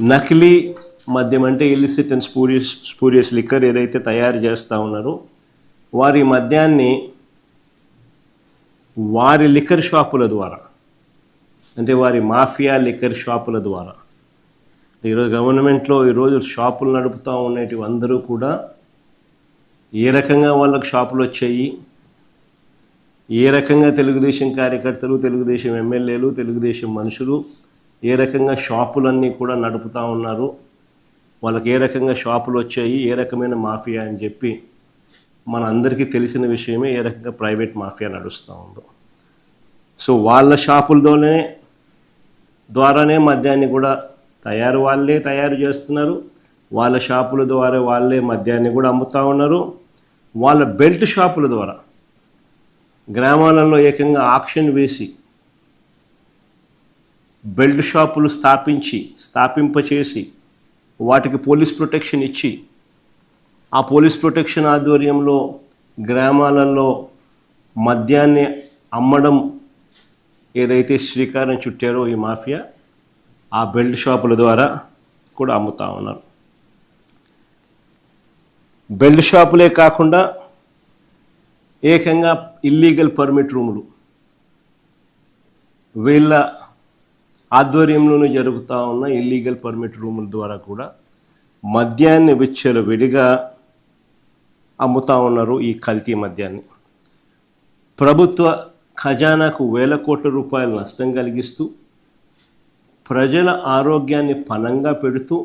నకిలీ మద్యం అంటే illicit and spurious spurious liquor ఏదైతే తయారు చేస్తూ ఉన్నారో వారి మద్యాన్ని వారి లిక్కర్ షాపుల ద్వారా అంటే వారి మాఫియా లిక్కర్ షాపుల ద్వారా ఈరోజు గవర్నమెంట్లో ఈరోజు షాపులు నడుపుతూ ఉండేటివి అందరూ కూడా ఏ రకంగా వాళ్ళకు షాపులు వచ్చాయి ఏ రకంగా తెలుగుదేశం కార్యకర్తలు తెలుగుదేశం ఎమ్మెల్యేలు తెలుగుదేశం మనుషులు ఏ రకంగా షాపులన్నీ కూడా నడుపుతూ ఉన్నారు. వాళ్ళకి ఏ రకంగా షాపులు వచ్చాయి ఏ రకమైన మాఫియా అని చెప్పి మన అందరికీ తెలిసిన విషయమే ఏ రకంగా ప్రైవేట్ మాఫియా నడుస్తూ ఉందో. సో వాళ్ళ షాపులతోనే ద్వారానే మద్యాన్ని కూడా తయారు వాళ్ళే తయారు చేస్తున్నారు. వాళ్ళ షాపుల ద్వారా వాళ్ళే మద్యాన్ని కూడా అమ్ముతూ ఉన్నారు. వాళ్ళ బెల్ట్ షాపుల ద్వారా గ్రామాలలో ఏకంగా ఆప్షన్ వేసి బెల్ట్ షాపులు స్థాపించి స్థాపింపచేసి వాటికి పోలీస్ ప్రొటెక్షన్ ఇచ్చి ఆ పోలీస్ ప్రొటెక్షన్ ఆధ్వర్యంలో గ్రామాలలో మద్యాన్ని అమ్మడం ఏదైతే శ్రీకారం చుట్టారో ఈ మాఫియా ఆ బెల్ట్ షాపుల ద్వారా కూడా అమ్ముతా ఉన్నారు. బెల్ట్ షాపులే కాకుండా ఏకంగా ఇల్లీగల్ పర్మిట్ రూములు వీళ్ళ ఆధ్వర్యంలోనే జరుగుతూ ఉన్న ఇల్లీగల్ పర్మిట్ రూముల ద్వారా కూడా మద్యాన్ని విచ్చలు విడిగా అమ్ముతా ఉన్నారు ఈ కల్తీ మద్యాన్ని. ప్రభుత్వ ఖజానాకు వేల కోట్ల రూపాయల నష్టం కలిగిస్తూ ప్రజల ఆరోగ్యాన్ని పనంగా పెడుతూ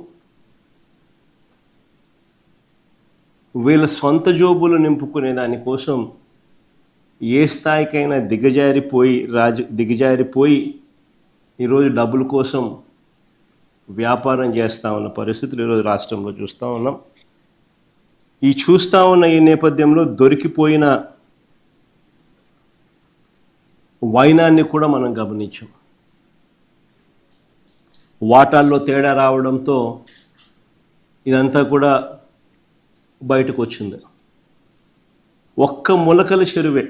వీళ్ళ సొంత జోబులు నింపుకునే దానికోసం ఏ స్థాయికైనా దిగజారిపోయి రాజు దిగజారిపోయి ఈరోజు డబ్బుల కోసం వ్యాపారం చేస్తూ ఉన్న పరిస్థితులు ఈరోజు రాష్ట్రంలో చూస్తూ ఉన్నాం. ఈ చూస్తూ ఉన్న ఈ నేపథ్యంలో దొరికిపోయిన వైనాన్ని కూడా మనం గమనించాం. వాటాల్లో తేడా రావడంతో ఇదంతా కూడా బయటకు వచ్చింది ఒక్క మొలకల చెరువే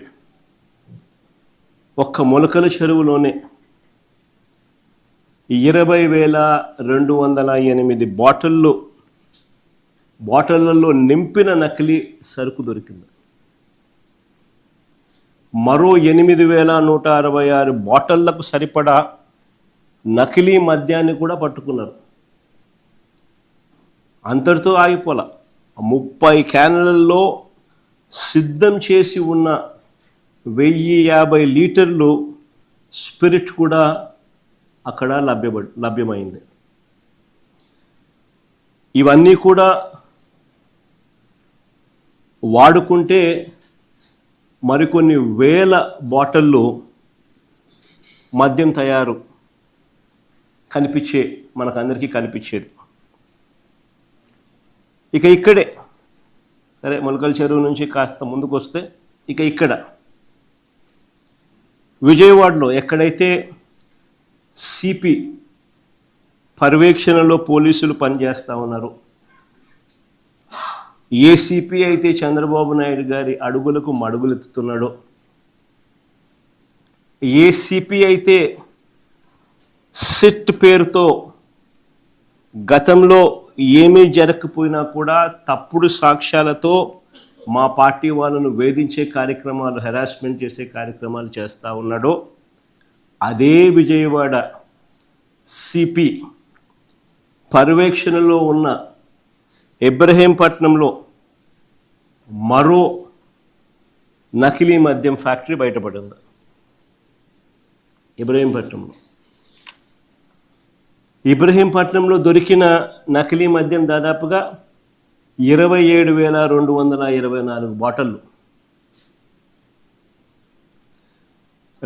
ఒక్క మొలకల చెరువులోనే ఇరవై వేల రెండు వందల ఎనిమిది బాటిళ్ళు బాటిళ్ళలో నింపిన నకిలీ సరుకు దొరికింది. మరో ఎనిమిది వేల నూట అరవై ఆరు బాటిళ్ళకు సరిపడా నకిలీ మద్యాన్ని కూడా పట్టుకున్నారు. అంతటితో ఆగిపోల. ముప్పై క్యాన్లలో సిద్ధం చేసి ఉన్న వెయ్యి యాభై లీటర్లు స్పిరిట్ కూడా అక్కడ లభ్యప లభ్యమైంది. ఇవన్నీ కూడా వాడుకుంటే మరికొన్ని వేల బాటిళ్ళు మద్యం తయారు కనిపించే మనకందరికీ కనిపించేది. ఇక ఇక్కడే సరే మొలకల చెరువు నుంచి కాస్త ముందుకు వస్తే ఇక ఇక్కడ. విజయవాడలో ఎక్కడైతే సిపి పర్యవేక్షణలో పోలీసులు పనిచేస్తూ ఉన్నారు. ఏ సిపి అయితే చంద్రబాబు నాయుడు గారి అడుగులకు మడుగులెత్తుతున్నాడో ఏ సిపి అయితే సిట్ పేరుతో గతంలో ఏమీ జరగకపోయినా కూడా తప్పుడు సాక్ష్యాలతో మా పార్టీ వాళ్ళను వేధించే కార్యక్రమాలు హెరాస్మెంట్ చేసే కార్యక్రమాలు చేస్తూ ఉన్నాడో అదే విజయవాడ సిపి పర్యవేక్షణలో ఉన్న ఇబ్రహీంపట్నంలో మరో నకిలీ మద్యం ఫ్యాక్టరీ బయటపడింది. ఇబ్రహీంపట్నంలో. ఇబ్రహీంపట్నంలో దొరికిన నకిలీ మద్యం దాదాపుగా ఇరవై ఏడు వేల రెండు వందల ఇరవై నాలుగు బాటళ్ళు.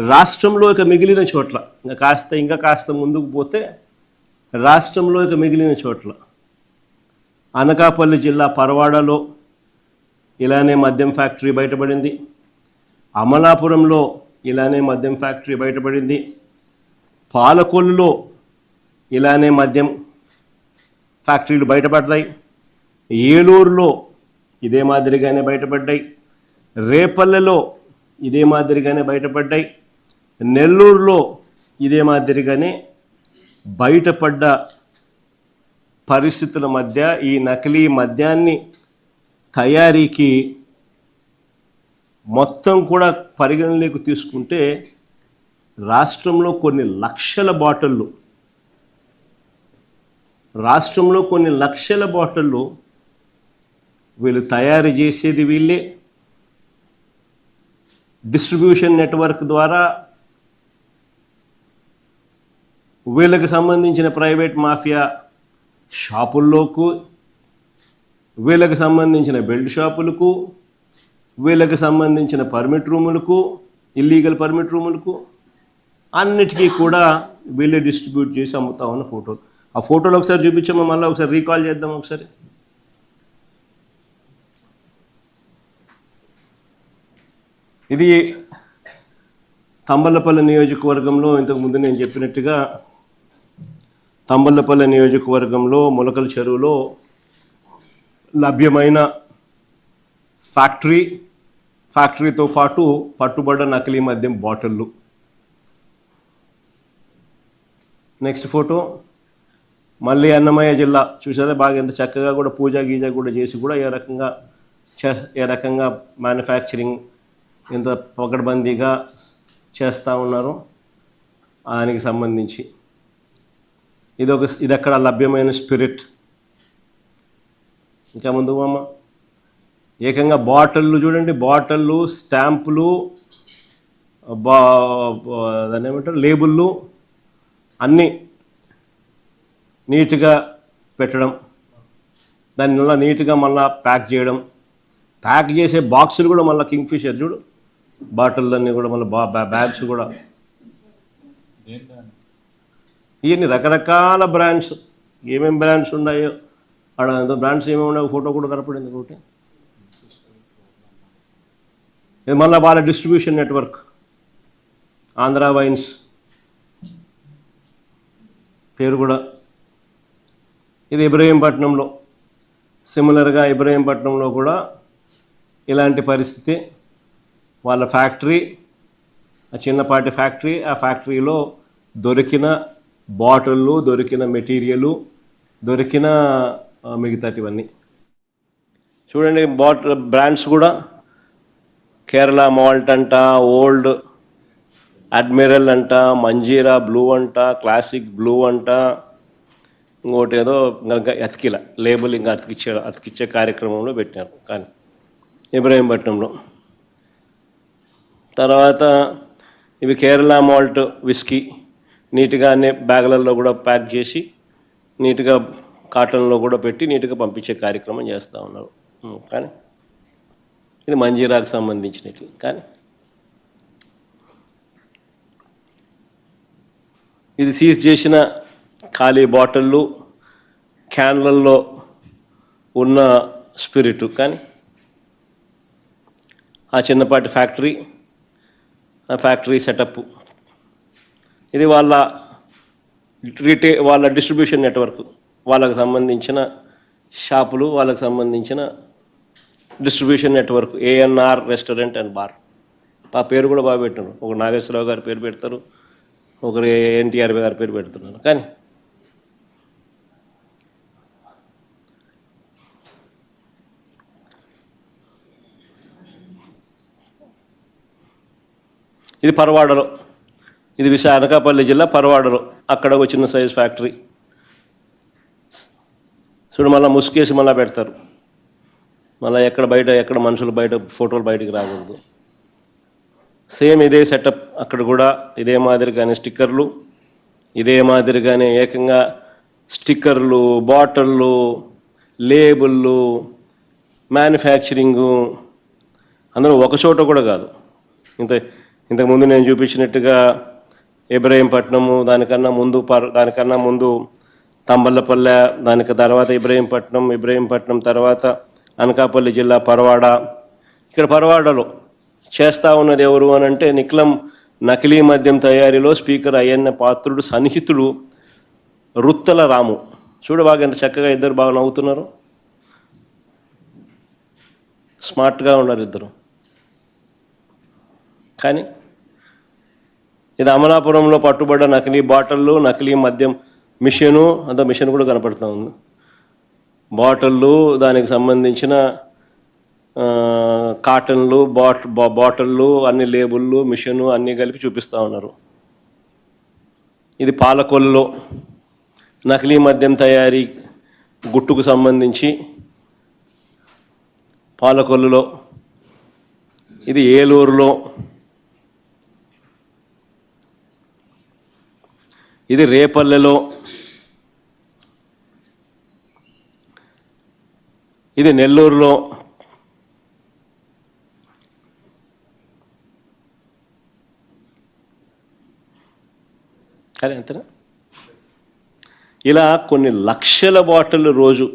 రాష్ట్రంలో ఇక మిగిలిన చోట్ల ఇంకా కాస్త ఇంకా కాస్త ముందుకు పోతే రాష్ట్రంలో ఇక మిగిలిన చోట్ల. అనకాపల్లి జిల్లా పరవాడలో ఇలానే మద్యం ఫ్యాక్టరీ బయటపడింది. అమలాపురంలో ఇలానే మద్యం ఫ్యాక్టరీ బయటపడింది. పాలకొల్లులో ఇలానే మద్యం ఫ్యాక్టరీలు బయటపడ్డాయి. ఏలూరులో ఇదే మాదిరిగానే బయటపడ్డాయి. రేపల్లెలో ఇదే మాదిరిగానే బయటపడ్డాయి. నెల్లూరులో ఇదే మాదిరిగానే బయటపడ్డ పరిస్థితుల మధ్య ఈ నకిలీ మద్యాన్ని తయారీకి మొత్తం కూడా పరిగణలోకి తీసుకుంటే రాష్ట్రంలో కొన్ని లక్షల బాటిళ్ళు రాష్ట్రంలో కొన్ని లక్షల బాటిళ్ళు వీళ్ళు తయారు చేసేది వీళ్ళే. డిస్ట్రిబ్యూషన్ నెట్వర్క్ ద్వారా వీళ్ళకి సంబంధించిన ప్రైవేట్ మాఫియా షాపుల్లోకు వీళ్ళకి సంబంధించిన బెల్ట్ షాపులకు వీళ్ళకి సంబంధించిన పర్మిట్ రూములకు ఇల్లీగల్ పర్మిట్ రూములకు అన్నిటికీ కూడా వీళ్ళే డిస్ట్రిబ్యూట్ చేసి అమ్ముతా ఉన్న ఫోటోలు ఆ ఫోటోలు ఒకసారి చూపించాము మళ్ళీ ఒకసారి రీకాల్ చేద్దాం ఒకసారి. ఇది తంబలపల్లి నియోజకవర్గంలో ఇంతకు ముందు నేను చెప్పినట్టుగా తంబలపల్లి నియోజకవర్గంలో మొలకల చెరువులో లభ్యమైన ఫ్యాక్టరీ ఫ్యాక్టరీతో పాటు పట్టుబడ్డ నకిలీ మద్యం బాటిళ్ళు. Next photo. మళ్ళీ అన్నమయ్య జిల్లా. చూసారా? బాగా ఎంత చక్కగా కూడా పూజా గీజ కూడా చేసి కూడా ఏ రకంగా చే ఏ రకంగా మ్యానుఫ్యాక్చరింగ్ ఇంత పకడ్బందీగా చేస్తూ ఉన్నారు. దానికి సంబంధించి. ఇది ఒక ఇది అక్కడ లభ్యమైన స్పిరిట్. ఇంకా ముందు అమ్మ ఏకంగా బాటిళ్ళు చూడండి బాటిళ్ళు స్టాంపులు బా దాన్ని ఏమంటారు లేబుళ్ళు అన్నీ నీట్గా పెట్టడం. దాన్ని మళ్ళీ నీట్గా మళ్ళీ ప్యాక్ చేయడం. ప్యాక్ చేసే బాక్సులు కూడా మళ్ళీ కింగ్ ఫిషర్ చూడు. బాటిల్ అన్నీ కూడా మళ్ళీ బా బ్యా- బ్యాగ్స్ కూడా. ఇవన్నీ రకరకాల బ్రాండ్స్. ఏమేమి బ్రాండ్స్ ఉన్నాయో ఆడ బ్రాండ్స్ ఏమేమి ఉన్నాయో ఫోటో కూడా కనపడింది ఒకటి. ఇది మళ్ళీ వాళ్ళ డిస్ట్రిబ్యూషన్ నెట్వర్క్. ఆంధ్ర వైన్స్. పేరు కూడా. ఇది ఇబ్రహీంపట్నంలో. సిమిలర్గా ఇబ్రహీంపట్నంలో కూడా ఇలాంటి పరిస్థితి. వాళ్ళ ఫ్యాక్టరీ ఆ చిన్నపాటి ఫ్యాక్టరీ ఆ ఫ్యాక్టరీలో దొరికిన బాటిళ్ళు దొరికిన మెటీరియలు దొరికిన మిగతాటివన్నీ. చూడండి బాటిల్ బ్రాండ్స్ కూడా. కేరళ మాల్ట్ అంట ఓల్డ్ అడ్మిరల్ అంట మంజీరా బ్లూ అంట క్లాసిక్ బ్లూ అంట. ఇంకోటి ఏదో ఇంకా అతికిల లేబుల్ ఇంకా అతికిచ్చే అతికిచ్చే కార్యక్రమంలో పెట్టారు. కానీ ఇబ్రాహీంపట్నంలో. తర్వాత ఇవి కేరళ మాల్ట్ విస్కీ. నీట్గా అన్ని బ్యాగులలో కూడా ప్యాక్ చేసి నీట్గా కాటన్లో కూడా పెట్టి నీట్గా పంపించే కార్యక్రమం చేస్తూ ఉన్నారు. కానీ ఇది మంజీరాకు సంబంధించినట్లు కానీ ఇది సీజ్ చేసిన ఖాళీ బాటిళ్ళు క్యాన్లల్లో ఉన్న స్పిరిట్ కానీ ఆ చిన్నపాటి ఫ్యాక్టరీ ఆ ఫ్యాక్టరీ సెటప్ ఇది వాళ్ళ రిటే వాళ్ళ డిస్ట్రిబ్యూషన్ నెట్వర్క్. వాళ్ళకు సంబంధించిన షాపులు వాళ్ళకు సంబంధించిన distribution network. ANR restaurant and bar. ఆ పేరు కూడా బాగా పెట్టారు ఒక నాగేశ్వరరావు గారి పేరు పెడతారు. ఒకరు ఎన్టీఆర్ గారి పేరు పెడుతున్నారు. కానీ ఇది పరవాడలో. ఇది విశా అనకాపల్లి జిల్లా పరవాడలో. అక్కడ ఒక చిన్న సైజ్ ఫ్యాక్టరీ. చూడు మళ్ళీ ముసుకేసి మళ్ళీ పెడతారు. మళ్ళీ ఎక్కడ బయట ఎక్కడ మనుషులు బయట ఫోటోలు బయటకు రాకూడదు. సేమ్ ఇదే సెటప్ అక్కడ కూడా ఇదే మాదిరిగానే స్టిక్కర్లు ఇదే మాదిరిగానే ఏకంగా స్టిక్కర్లు బాటిళ్ళు లేబుళ్ళు మ్యానుఫ్యాక్చరింగు. అందరూ ఒక చోట కూడా కాదు. ఇంత ఇంతకుముందు నేను చూపించినట్టుగా ఇబ్రహీంపట్నము దానికన్నా ముందు పర్ దానికన్నా ముందు తంబల్లపల్లె దానికి తర్వాత ఇబ్రహీంపట్నం ఇబ్రహీంపట్నం తర్వాత అనకాపల్లి జిల్లా పరవాడ. ఇక్కడ పరవాడలో చేస్తా ఉన్నది ఎవరు అని అంటే నిక్లం నకిలీ మద్యం తయారీలో స్పీకర్ అయ్యన్న పాత్రుడు సన్నిహితుడు రుత్తల రాము. చూడు బాగా ఎంత చక్కగా ఇద్దరు బాగా నవ్వుతున్నారు. స్మార్ట్గా ఉన్నారు ఇద్దరు. కానీ ఇది అమలాపురంలో పట్టుబడ్డ నకిలీ బాటిళ్ళు నకిలీ మద్యం మిషను అంత మిషన్ కూడా కనపడుతూ ఉంది. బాటిళ్ళు దానికి సంబంధించిన కాటన్లు బాట్ బా- బాటిళ్ళు అన్ని లేబుళ్ళు మిషను అన్నీ కలిపి చూపిస్తూ ఉన్నారు. ఇది పాలకొల్లులో నకిలీ మద్యం తయారీ గుట్టుకు సంబంధించి పాలకొల్లులో. ఇది ఏలూరులో ఇది రేపల్లెలో. ఇది నెల్లూరులో. అరే అంతేనా ఇలా కొన్ని లక్షల బాటిల్ రోజు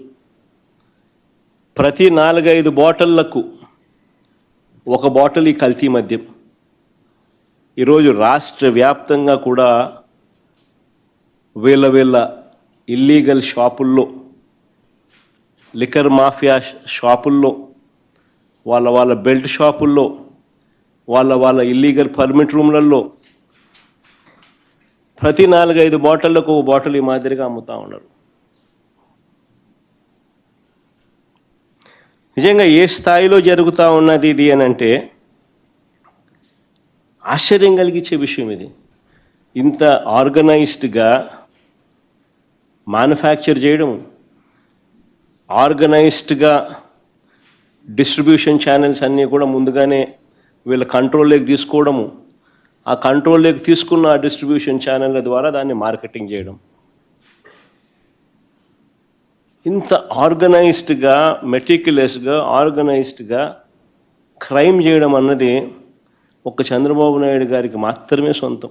ప్రతి నాలుగైదు బాటిళ్ళకు ఒక బాటిల్ ఈ కల్తీ మద్యం. ఈరోజు రాష్ట్ర వ్యాప్తంగా కూడా వీళ్ళ వీళ్ళ ఇల్లీగల్ షాపుల్లో లిక్కర్ మాఫియా షాపుల్లో వాళ్ళ వాళ్ళ బెల్ట్ షాపుల్లో వాళ్ళ వాళ్ళ ఇల్లీగల్ పర్మిట్ రూమ్లలో ప్రతి నాలుగైదు బాటిళ్ళకు ఒక బాటిల్ ఈ మాదిరిగా అమ్ముతూ ఉన్నారు. నిజంగా ఏ స్థాయిలో జరుగుతూ ఉన్నది ఇది అని అంటే ఆశ్చర్యం కలిగించే విషయం ఇది. ఇంత ఆర్గనైజ్డ్గా మ్యానుఫ్యాక్చర్ చేయడం. ఆర్గనైజ్డ్గా డిస్ట్రిబ్యూషన్ ఛానల్స్ అన్నీ కూడా ముందుగానే వీళ్ళ కంట్రోల్లోకి తీసుకోవడము. ఆ కంట్రోల్లోకి తీసుకున్న ఆ డిస్ట్రిబ్యూషన్ ఛానళ్ళ ద్వారా దాన్ని మార్కెటింగ్ చేయడం. ఇంత ఆర్గనైజ్డ్గా మెటిక్యులస్గా ఆర్గనైజ్డ్గా క్రైమ్ చేయడం అన్నది ఒక చంద్రబాబు నాయుడు గారికి మాత్రమే సొంతం.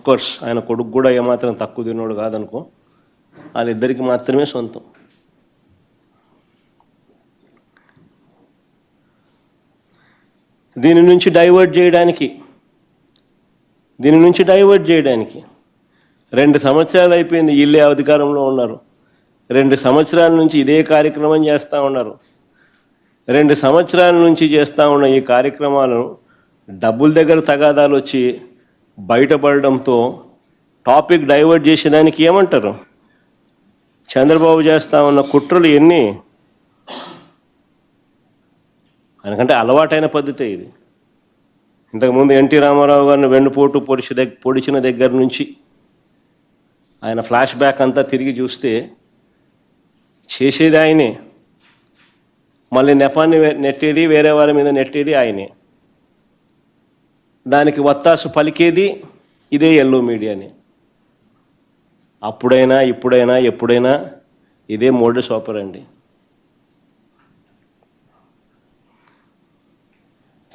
కోర్స్ ఆయన కొడుకు కూడా ఏమాత్రం తక్కువ తిన్నోడు కాదనుకో వాళ్ళిద్దరికి మాత్రమే సొంతం. దీని నుంచి డైవర్ట్ చేయడానికి దీని నుంచి డైవర్ట్ చేయడానికి రెండు సంవత్సరాలు అయిపోయింది వీళ్ళే అధికారంలో ఉన్నారు. రెండు సంవత్సరాల నుంచి ఇదే కార్యక్రమం చేస్తూ ఉన్నారు. రెండు సంవత్సరాల నుంచి చేస్తూ ఉన్న ఈ కార్యక్రమాలను డబ్బుల దగ్గర తగాదాలు వచ్చి బయటపడడంతో టాపిక్ డైవర్ట్ చేసేదానికి ఏమంటారు? చంద్రబాబు చేస్తా ఉన్న కుట్రలు ఎన్ని? ఎందుకంటే అలవాటైన పద్ధతి ఇది. ఇంతకుముందు ఎన్టీ రామారావు గారిని వెన్నుపోటు పొడిచి దగ్గర పొడిచిన దగ్గర నుంచి ఆయన ఫ్లాష్ బ్యాక్ అంతా తిరిగి చూస్తే చేసేది ఆయనే. మళ్ళీ నెపాన్ని నెట్టేది వేరే వారి మీద నెట్టేది ఆయనే. దానికి వత్తాసు పలికేది ఇదే ఎల్లో మీడియాని. అప్పుడైనా ఇప్పుడైనా ఎప్పుడైనా ఇదే మోడస్ ఆపరండి.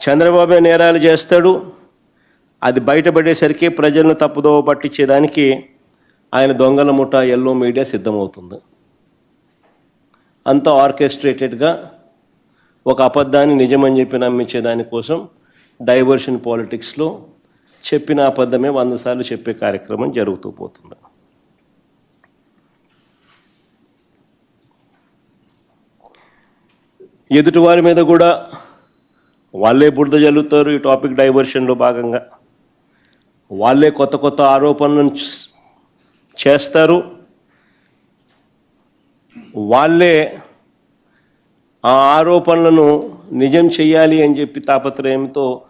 చంద్రబాబు నేరాలు చేస్తాడు అది బయటపడేసరికి ప్రజలను తప్పుదోవ పట్టించేదానికి ఆయన దొంగల ముఠ ఎల్లో మీడియా సిద్ధమవుతుంది. అంతా ఆర్కెస్ట్రేటెడ్గా ఒక అబద్ధాన్ని నిజమని చెప్పి నమ్మించే దానికోసం డైవర్షన్ పాలిటిక్స్లో చెప్పిన అబద్ధమే వంద సార్లు చెప్పే కార్యక్రమం జరుగుతూ పోతుంది. ఎదుటివారి మీద కూడా వాళ్ళే బురద జల్లుతారు ఈ టాపిక్ డైవర్షన్లో భాగంగా. వాళ్ళే కొత్త కొత్త ఆరోపణలను చేస్తారు. వాళ్ళే ఆ ఆరోపణలను నిజం చేయాలి అని చెప్పి తాపత్రయంతో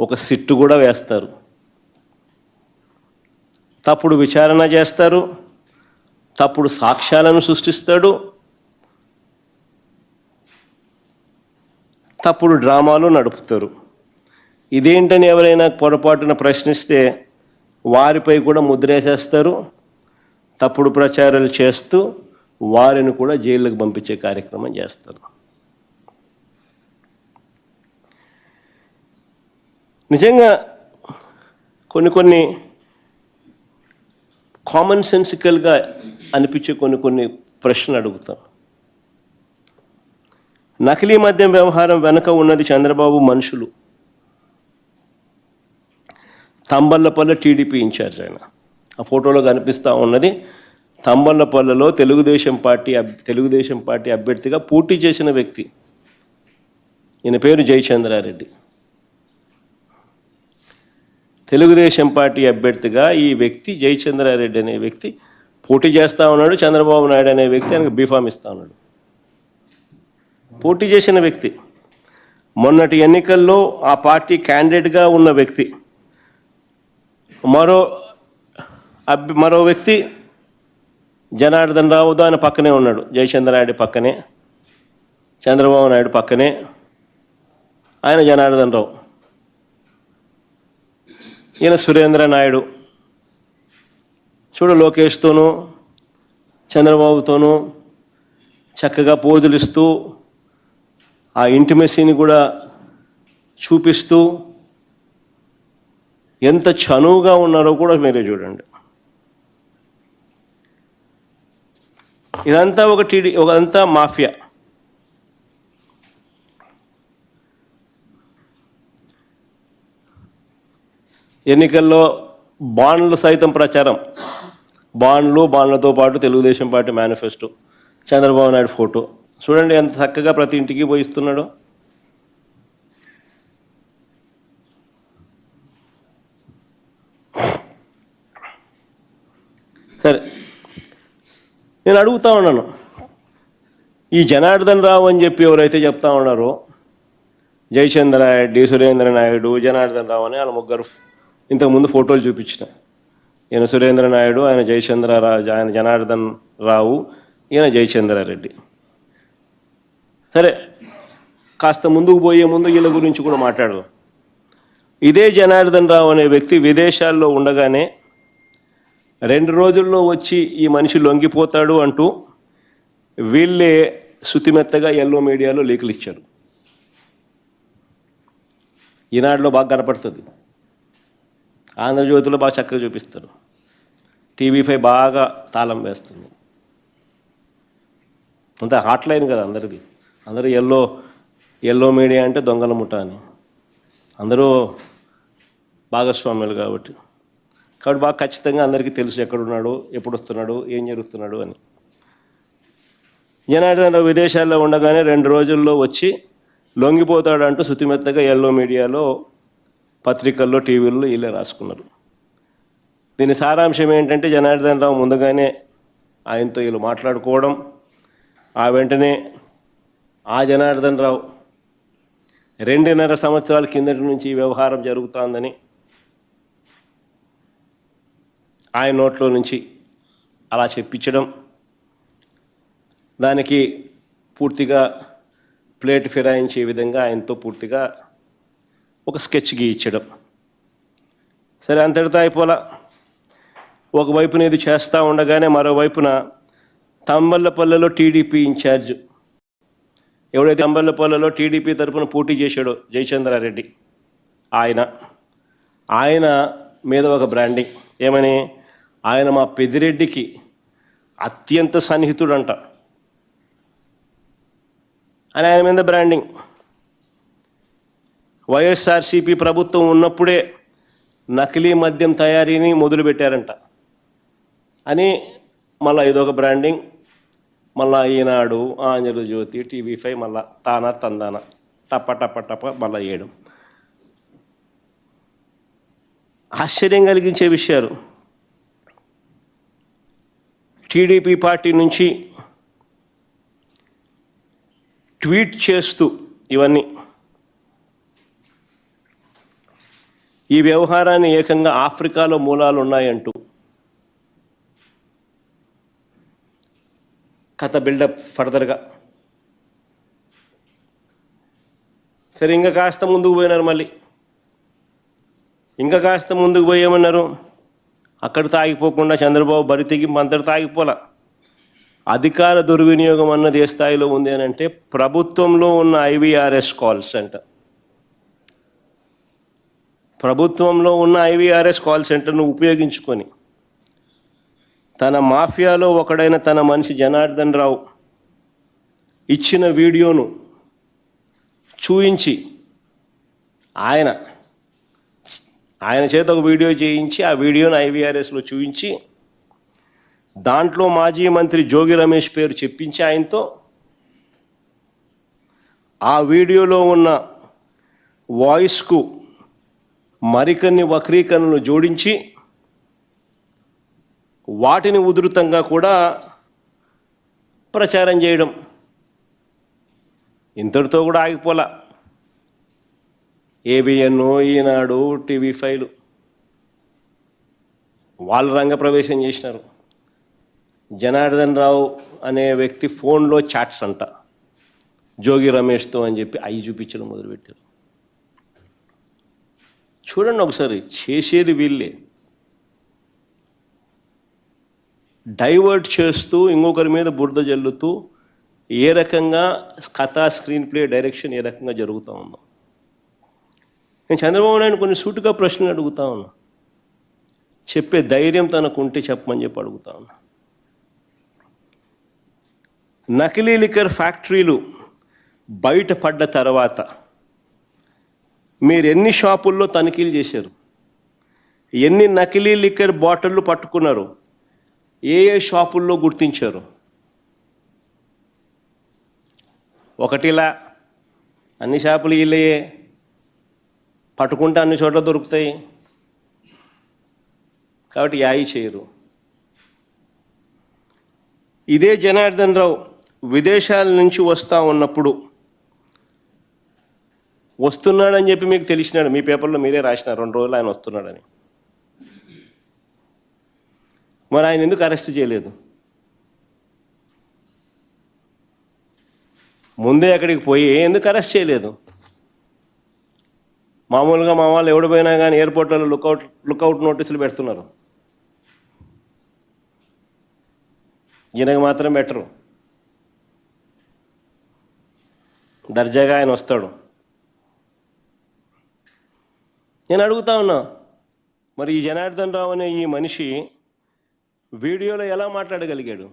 ఒక సిట్టు కూడా వేస్తారు. తప్పుడు విచారణ చేస్తారు. తప్పుడు సాక్ష్యాలను సృష్టిస్తాడు. తప్పుడు డ్రామాలు నడుపుతారు. ఇదేంటని ఎవరైనా పొరపాటున ప్రశ్నిస్తే వారిపై కూడా ముద్రేసేస్తారు. తప్పుడు ప్రచారాలు చేస్తూ వారిని కూడా జైళ్ళకు పంపించే కార్యక్రమం చేస్తారు. నిజంగా కొన్ని కొన్ని కామన్ సెన్సికల్గా అనిపించే కొన్ని కొన్ని ప్రశ్నలు అడుగుతాం. నకిలీ మద్యం వ్యవహారం వెనుక ఉన్నది చంద్రబాబు మనుషులు. తంబల్లపల్లె టీడీపీ ఇన్ఛార్జ్ ఆయన. ఆ ఫోటోలో కనిపిస్తూ ఉన్నది తంబల్లపల్లెలో తెలుగుదేశం పార్టీ తెలుగుదేశం పార్టీ అభ్యర్థిగా పోటీ చేసిన వ్యక్తి. ఈయన పేరు జయచంద్రారెడ్డి. తెలుగుదేశం పార్టీ అభ్యర్థిగా ఈ వ్యక్తి జయచంద్రారెడ్డి అనే వ్యక్తి పోటీ చేస్తా ఉన్నాడు చంద్రబాబు నాయుడు అనే వ్యక్తి ఆయనకు బీఫామ్ ఇస్తా ఉన్నాడు. పోటీ చేసిన వ్యక్తి. మొన్నటి ఎన్నికల్లో ఆ పార్టీ క్యాండిడేట్గా ఉన్న వ్యక్తి. మరో అభ్య మరో వ్యక్తి జనార్దన్ రావు దాని పక్కనే ఉన్నాడు. జయచంద్రారెడ్డి నాయుడు పక్కనే చంద్రబాబు నాయుడు పక్కనే ఆయన జనార్దన్ రావు. ఈయన సురేంద్ర నాయుడు. చూడు లోకేష్తోనూ చంద్రబాబుతోనూ చక్కగా పోజులు ఇస్తూ ఆ ఇంటిమెసీని కూడా చూపిస్తూ ఎంత చనువుగా ఉన్నారో కూడా మీరే చూడండి. ఇదంతా ఒక టీడీ ఒకంతా మాఫియా. ఎన్నికల్లో బాండ్లు సైతం ప్రచారం. బాండ్లు బాండ్లతో పాటు Telugu Desam party manifesto. Chandrababu Naidu photo. చూడండి ఎంత చక్కగా ప్రతి ఇంటికి పోయిస్తున్నాడో సరే. నేను అడుగుతా ఉన్నాను. ఈ జనార్దన్ రావు అని చెప్పి ఎవరైతే చెప్తా ఉన్నారో జయచంద్ర డి సురేంద్ర నాయుడు జనార్దన్ రావు అని వాళ్ళ ముగ్గురు ఇంతకుముందు ఫోటోలు చూపించిన. ఈయన సురేంద్ర నాయుడు ఆయన జయచంద్ర ఆయన జనార్దన్ రావు ఈయన జయచంద్రారెడ్డి సరే కాస్త ముందుకు పోయే ముందు వీళ్ళ గురించి కూడా మాట్లాడదాం. ఇదే జనార్దన్ రావు అనే వ్యక్తి విదేశాల్లో ఉండగానే రెండు రోజుల్లో వచ్చి ఈ మనిషి లొంగిపోతాడు అంటూ వీళ్ళే శుతిమెత్తగా ఎల్లో మీడియాలో లీకులు ఇచ్చారు. ఈనాడులో బాగా కనపడుతుంది. ఆంధ్రజ్యోతిలో బాగా చక్కగా చూపిస్తారు. టీవీ ఫైవ్ బాగా తాళం వేస్తుంది. అంతే హాట్లైన్ కదా అందరికీ అందరూ ఎల్లో ఎల్లో మీడియా అంటే దొంగల ముఠ అని. అందరూ భాగస్వాములు కాబట్టి. కాబట్టి బాగా ఖచ్చితంగా అందరికీ తెలుసు ఎక్కడున్నాడు ఎప్పుడు వస్తున్నాడు ఏం జరుగుతున్నాడు అని. జనార్దన్ రావు విదేశాల్లో ఉండగానే రెండు రోజుల్లో వచ్చి లొంగిపోతాడంటూ శుతిమెత్తగా ఎల్లో మీడియాలో పత్రికల్లో టీవీల్లో వీళ్ళే రాసుకున్నారు. దీని సారాంశం ఏంటంటే జనార్దన్ రావు ముందుగానే ఆయనతో వీళ్ళు మాట్లాడుకోవడం ఆ వెంటనే ఆ జనార్దన్ రావు రెండున్నర సంవత్సరాల కిందటి నుంచి ఈ వ్యవహారం జరుగుతోందని ఆయన నోట్లో నుంచి అలా చెప్పించడం దానికి పూర్తిగా ప్లేట్ ఫిరాయించే విధంగా ఆయనతో పూర్తిగా ఒక స్కెచ్ గీయించడం సరే అంతటితో అయిపోలా. ఒకవైపున ఇది చేస్తూ ఉండగానే మరోవైపున తంబల్లపల్లెలో టీడీపీ ఇన్ఛార్జ్. ఎవడైతే తంబళ్ళపల్లెలో టీడీపీ తరపున పోటీ చేశాడో జయచంద్రారెడ్డి ఆయన. ఆయన మీద ఒక బ్రాండింగ్. ఏమని? ఆయన మా పెదిరెడ్డికి అత్యంత సన్నిహితుడంట. అని ఆయన మీద బ్రాండింగ్. వైఎస్ఆర్సీపీ ప్రభుత్వం ఉన్నప్పుడే నకిలీ మద్యం తయారీని మొదలుపెట్టారంట. అని మళ్ళీ ఇదొక బ్రాండింగ్. మళ్ళా ఈనాడు ఆంధ్రజ్యోతి టీవీ ఫైవ్ మళ్ళా తానా తందాన టప్ప టప్ప టప్ప మళ్ళా వేయడం ఆశ్చర్యం కలిగించే విషయాలు. టీడీపీ పార్టీ నుంచి ట్వీట్ చేస్తూ ఇవన్నీ. ఈ వ్యవహారాన్ని ఏకంగా ఆఫ్రికాలో మూలాలు ఉన్నాయంటూ కథ బిల్డప్ ఫర్దర్గా. సరే ఇంకా కాస్త ముందుకు పోయినారు మళ్ళీ. ఇంకా కాస్త ముందుకు పోయేమన్నారు? అక్కడ తాగిపోకుండా చంద్రబాబు బరి తెగింపు అంతటితో అధికార దుర్వినియోగం అన్నది ఏ స్థాయిలో ఉంది అని అంటే ప్రభుత్వంలో ఉన్న ఐవీఆర్ఎస్ కాల్స్ అంట. ప్రభుత్వంలో ఉన్న ఐవీఆర్ఎస్ కాల్ సెంటర్ను ఉపయోగించుకొని తన మాఫియాలో ఒకడైన తన మనిషి జనార్దన్ రావు ఇచ్చిన వీడియోను చూయించి ఆయన ఆయన చేత ఒక వీడియో చేయించి ఆ వీడియోను ఐవీఆర్ఎస్లో చూయించి దాంట్లో మాజీ మంత్రి జోగి రమేష్ పేరు చెప్పించి ఆయనతో ఆ వీడియోలో ఉన్న వాయిస్కు మరికొన్ని వక్రీకరణలు జోడించి వాటిని ఉధృతంగా కూడా ప్రచారం చేయడం. ఇంతటితో కూడా ఆగిపోలా. ఏబిఎన్ ఈనాడు టీవీ ఫైవ్ వాళ్ళు రంగప్రవేశం చేసినారు. జనార్దన్ రావు అనే వ్యక్తి ఫోన్లో చాట్స్ అంట. జోగి రమేష్తో అని చెప్పి అవి చూపించడం మొదలుపెట్టారు. చూడండి ఒకసారి చేసేది వీళ్ళే. డైవర్ట్ చేస్తూ ఇంకొకరి మీద బురద జల్లుతూ ఏ రకంగా కథ స్క్రీన్ ప్లే డైరెక్షన్ ఏ రకంగా జరుగుతూ ఉందో. నేను చంద్రబాబు నాయుడు కొన్ని సూటుగా ప్రశ్నలు అడుగుతా ఉన్నా. చెప్పే ధైర్యం తనకు ఉంటే చెప్పమని చెప్పి అడుగుతా ఉన్నా. నకిలీ లిక్కర్ ఫ్యాక్టరీలు బయటపడ్డ తర్వాత మీరు ఎన్ని షాపుల్లో తనిఖీలు చేశారు? ఎన్ని నకిలీ లిక్కర్ బాటిళ్ళు పట్టుకున్నారు? ఏ ఏ షాపుల్లో గుర్తించారు? ఒకటిలా అన్ని షాపులు వీళ్ళయే పట్టుకుంటే అన్ని చోట్ల దొరుకుతాయి. కాబట్టి యాయి చేయరు. ఇదే జనార్దన్ రావు విదేశాల నుంచి వస్తూ ఉన్నప్పుడు వస్తున్నాడని చెప్పి మీకు తెలిసినాడు. మీ పేపర్లో మీరే రాసినారు రెండు రోజులు ఆయన వస్తున్నాడని. మరి ఆయన ఎందుకు అరెస్ట్ చేయలేదు? ముందే అక్కడికి పోయి ఎందుకు అరెస్ట్ చేయలేదు? మామూలుగా మా వాళ్ళు ఎవడు పోయినా కానీ ఎయిర్పోర్ట్లలో లుకౌట్ లుకౌట్ నోటీసులు పెడుతున్నారు. ఈయనకు మాత్రం బెటరు. దర్జాగా ఆయన వస్తాడు. నేను అడుగుతా ఉన్నా మరి ఈ జనార్దన్ రావు అనే ఈ మనిషి వీడియోలో ఎలా మాట్లాడగలిగాడు?